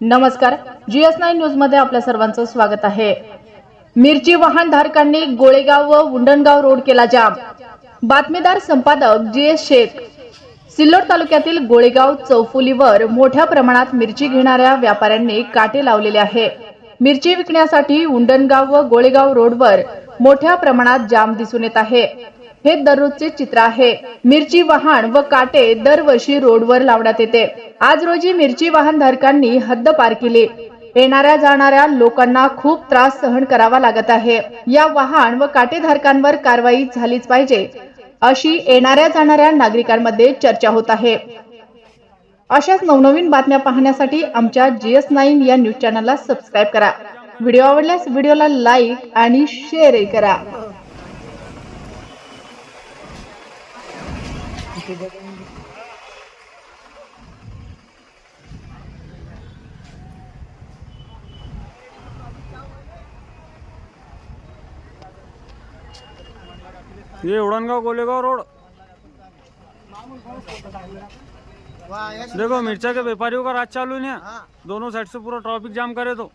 नमस्कार. GS nine न्यूजमध्ये आपल्या सर्वांचं स्वागत आहे. मिरची वाहन धारकांनी गोळेगाव व उंडणगाव रोड केला जाम. बातमीदार संपादक जी एस शेख. सिल्लोड तालुक्यातील गोळेगाव चौफुलीवर मोठ्या प्रमाणात मिरची घेणाऱ्या व्यापाऱ्यांनी काटे लावलेले आहे. मिरची विकण्यासाठी उंडणगाव व गोळेगाव रोडवर मोठ्या प्रमाणात जाम दिसून येत आहे. हे दररोजचे चित्र आहे. मिरची वाहन व काटे दरवर्षी रोडवर लावण्यात येते. आज रोजी मिरची वाहन धारकांनी हद्द पार केली. येणाऱ्या जाणाऱ्या लोकांना खूप त्रास सहन करावा लागत आहे. या वाहन व काटेधारकांवर कारवाई झालीच पाहिजे अशी येणाऱ्या जाणाऱ्या नागरिकांमध्ये चर्चा होत आहे. अशाच नवनवीन बातम्या पाहण्यासाठी आमच्या जीएस नाईन या न्यूज चॅनलला सबस्क्राईब करा. व्हिडिओ आवडल्यास व्हिडिओला लाईक आणि शेअरही करा. ये उड़नगांव गोलेगांव रोड। देखो मिर्चा के व्यापारियों का राज चालू है। दोनों साइड से पूरा ट्रैफिक जाम करे तो।